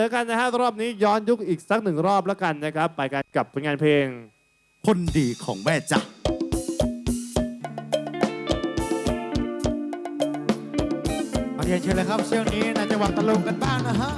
เจอกันนะฮะรอบนี้ย้อนยุคอีกสักหนึ่งรอบแล้วกันนะครับ ไปกันกับผลงานเพลง คนดีของแม่จ๊ะ มาเรียนเชิญเลยครับเชี่ยวนี้นาจะหวังตะลุงกันบ้างนะฮะ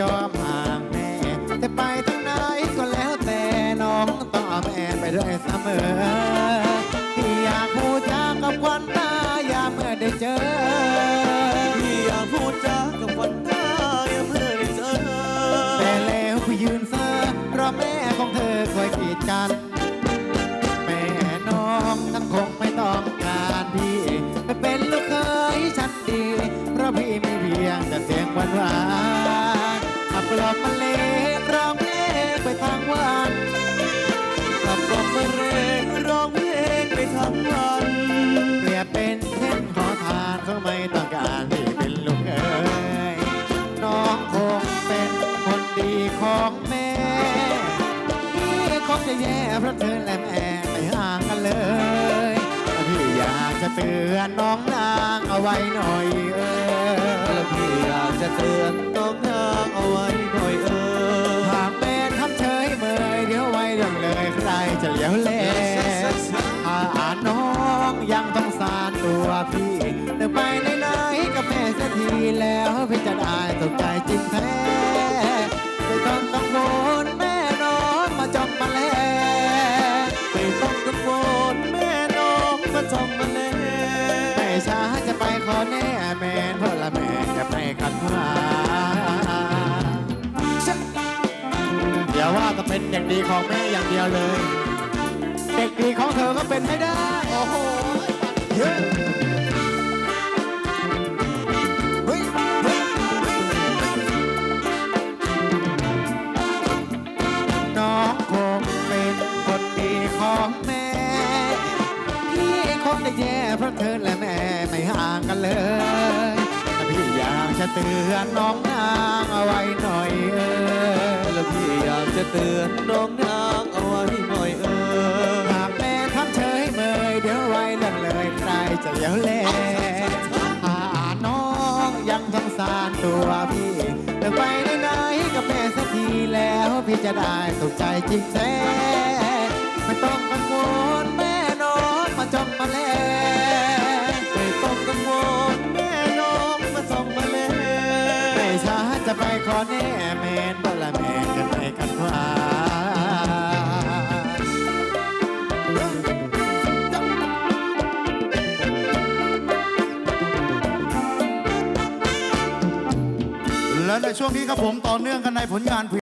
ยอมห่างแม่จะไปทางไหนก็แล้วแต่น้องต้องเอาแม่ไปด้วยเสมอ ที่อยากพูดจากับควันตายามเมื่อได้เจอ ที่อยากพูดจากับวันตายเมื่อได้เจอ แต่แล้วพี่ยืน ๆขับกมาเลงร้องเพลงไปทางวันขับกล่อมาเรงร้องเพลงไปทั้งวันเปรียบเป็นเช่นขอทานเขาไม่ต้องการพี่เป็นลูกเอ๋ยน้องคงเป็นคนดีของแม่พี่คงจะแย่เพราะเธอและแม่ไม่ห่างกันเลยพี่อยากจะเตือนน้องนางเอาไว้หน่อยเออและพี่อยากจะเตือนน้องนางเอาไว้ แล้วพี่จะได้ตกใจจริงแท้ไม่ต้องกังวลแม่น้องมาจ้องมาแล้ไม่ต้องกังวลแม่น้องมาจ้องมาแล้ไม่ช้าจะไปขอแน่แมนเพราะละแม่จะไม่ขัดขวางอย่าว่าจะเป็นเด็กดีของแม่อย่างเดียวเลย เด็กดีของเธอก็เป็นไม่ได้ โอ้โหเธอและแม่ไม่ห่างกันเลยพี่อยากจะเตือนน้องนางเอาไว้หน่อยเออและพี่อยากจะเตือนน้องนางเอาไว้หน่อยเออหากแม่ทำเฉยเมยเดี๋ยวไว้เรื่องเลยใครจะเลี้ยวแลถ้าน้องยังสงสารตัวพี่เดินไปไหนๆกับแม่สักทีแล้วพี่จะได้ตกใจจริงแท้ไม่ต้อง จะไปขอแน่แมนบละแมนกันไปกันว่าและในช่วงนี้ครับผมต่อเนื่องกันในผลงานเพล